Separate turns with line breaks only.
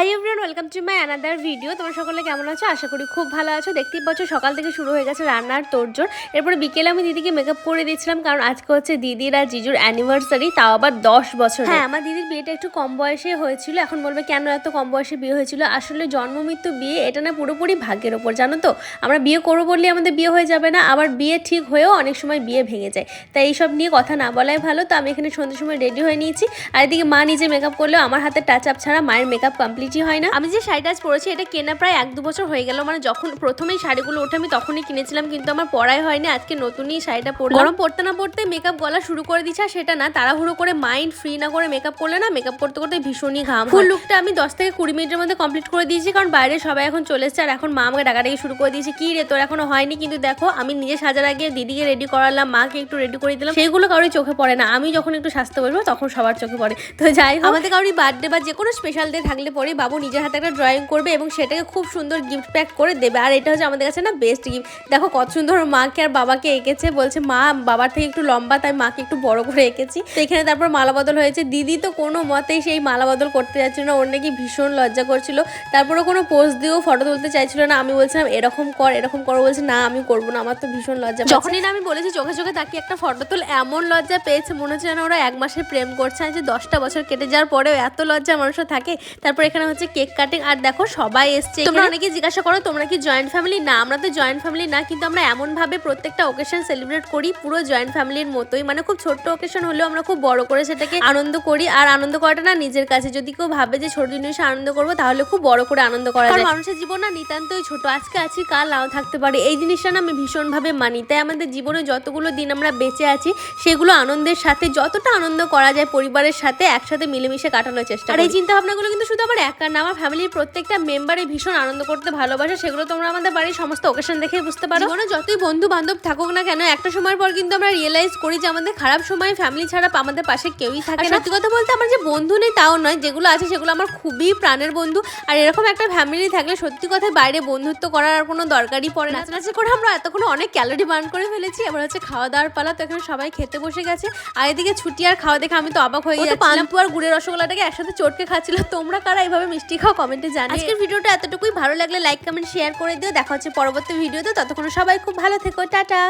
Hi everyone welcome to my another video তোমার সকলে কেমন আছো? আশা করি খুব ভালো আছো। দেখতেই পাচ্ছ, সকাল থেকে শুরু হয়ে গেছে রান্নার তোড়জোড়। এরপরে বিকেলে আমি দিদিকে মেকআপ করে দিয়েছিলাম, কারণ আজকে হচ্ছে দিদির আর জিজুর অ্যানিভার্সারি তাও আবার দশ বছর হ্যাঁ আমার দিদির বিয়েটা একটু কম বয়সে হয়েছিল। এখন বলবে কেন এত কম বয়সে বিয়ে হয়েছিল? আসলে জন্ম, মৃত্যু, বিয়ে, এটা না পুরোপুরি ভাগ্যের ওপর, জানো তো? আমরা বিয়ে করব বললে আমাদের বিয়ে হয়ে যাবে না, আবার বিয়ে ঠিক হয়েও অনেক সময় বিয়ে ভেঙে যায়। তাই এইসব নিয়ে কথা না বলাই ভালো। তো আমি এখানে সন্ধ্যের সময় রেডি হয়ে নিয়েছি। আর এদিকে মা নিজে মেকআপ করলেও আমার হাতে টাচ আপ ছাড়া মায়ের মেকআপ কমপ্লিটই হয় না? আমি যে শাড়িটা আজ পরেছি এটা কেনা প্রায় এক দু বছর হয়ে গেল। মানে যখন প্রথমেই শাড়িগুলো ওঠে আমি তখনই কিনেছিলাম কিন্তু আমার পরাই হয়নি। আজকে নতুনই শাড়িটা পরলাম। গরম? পড়তে না পড়তে মেকআপ গলা শুরু করে দিচ্ছে আর সেটা না তাড়াহুড়ো করে মাইন্ড ফ্রি না করে মেকআপ করলে না মেকআপ করতে করতে ভীষণই ঘাম ফুল লুকটা আমি দশ থেকে কুড়ি মিনিটের মধ্যে কমপ্লিট করে দিয়েছি কারণ বাইরে সবাই এখন চলে এসছে আর এখন মা আমাকে ডাকাডাকি শুরু করে দিয়েছে কি রে তোর এখনও হয়নি? কিন্তু দেখো আমি নিজে সাজার আগে দিদিকে রেডি করালাম মাকে একটু রেডি করে দিলাম। সেগুলো কারোর চোখে পড়ে না। আমি যখন একটু স্বাস্থ্য বলব তখন সবার চোখে পড়ে। তো যাই হোক আমাদের কারোর বার্থডে বা যে কোনো স্পেশাল ডে থাকলে পরে বাবু নিজের হাতে একটা ড্রয়িং করবে এবং সেটাকে খুব সুন্দর গিফট প্যাক করে দেবে। আর এটা হচ্ছে আমাদের কাছে না বেস্ট গিফট দেখো কত সুন্দর মাকে আর বাবাকে এঁকেছে, বলছে, মা, বাবার থেকে একটু লম্বা, তাই মাকে একটু বড় করে এঁকেছি। তো এখানে তারপর মালা বদল হয়েছে। দিদি তো কোনো মতেই সেই মালা বদল করতে যাচ্ছিল না, ওর নাকি ভীষণ লজ্জা করছিল। তারপরে কোনো পোজ দিয়েও ফটো তুলতে চাইছিল না। আমি বলছিলাম, এরকম কর এরকম কর। বলছে, না, আমি করব না, আমার তো ভীষণ লজ্জা। যখনই না আমি বলেছি, চোখে চোখে তাকিয়ে একটা ফটো তুল, এমন লজ্জা পেয়েছে, মনে হচ্ছে যেন ওরা এক মাসের প্রেম করছে। যে দশটা বছর কেটে যাওয়ার পরেও এত লজ্জা মানুষের থাকে। তারপর এখানে হচ্ছে কেক কাটিং। আর দেখো সবাই এসছে তোমরা অনেকে জিজ্ঞাসা করো তোমরা কি জয়েন্ট ফ্যামিলি না আমরা তো জয়েন্ট ফ্যামিলি না কিন্তু আমরা এমন ভাবে প্রত্যেকটা ওকেশন সেলিব্রেট করি পুরো জয়েন্ট ফ্যামিলির মতোই। মানে খুব ছোট্ট ওকেশন হলেও আমরা খুব বড় করে সেটাকে আনন্দ করি। আর আনন্দ করাটা না নিজের কাছে। যদি কেউ ভাবে যে ছোট জিনিসে আনন্দ করব তাহলে খুব বড় করে আনন্দ করা যায়। মানুষের জীবন না নিতান্তই ছোট। আজকে আছি কাল নাও থাকতে পারে। এই জিনিসটা না আমি ভীষণভাবে মানি। তাই আমাদের জীবনে যতগুলো দিন আমরা বেঁচে আছি সেগুলো আনন্দের সাথে যতটা আনন্দ করা যায় পরিবারের সাথে একসাথে মিলেমিশে কাটানোর চেষ্টা আর এই চিন্তা ভাবনাগুলো কিন্তু শুধু আমার একার না আমার ফ্যামিলির প্রত্যেকটা মেম্বারে ভীষণ আনন্দ করতে ভালোবাসে সেগুলো তোমরা আমাদের বাড়ির সমস্ত ওকেশন দেখে বুঝতে পারো। জীবনে যতই বন্ধু বান্ধব থাকুক না কেন একটা সময়ের পর কিন্তু আমরা রিয়েলাইজ করি যে আমাদের খারাপ সময় ফ্যামিলি ছাড়া আমাদের পাশে কেউই থাকে না। সত্যি কথা বলতে আমার যে বন্ধু নেই তাও নয় যেগুলো আছে সেগুলো আমার খুবই প্রাণের বন্ধু। আর এরকম একটা ফ্যামিলি থাকলে সত্যি কথা বাইরে বন্ধুত্ব করার আর কোনো দরকারই পড়ে না। নাচানাচি করে আমরা এতক্ষণ অনেক ক্যালোরি বার্ন করে ফেলেছি এবার হচ্ছে খাওয়া দাওয়ার পালা তো এখানে সবাই খেতে বসে গেছে। আর এদিকে ছুটি আর খাওয়া দেখে আমি তো অবাক হয়ে পানপু আর গুড়ের রসগোল্লাটাকে একসাথে চটকে খাচ্ছিল তোমরা কারা এইভাবে মিষ্টি খাও কমেন্টে জানি আজকের ভিডিওটা এতটুকুই। ভালো লাগলে লাইক কমেন্ট শেয়ার করে দিও। দেখা হচ্ছে পরবর্তী ভিডিওতে। ততক্ষণ সবাই খুব ভালো থেকো। টাটা।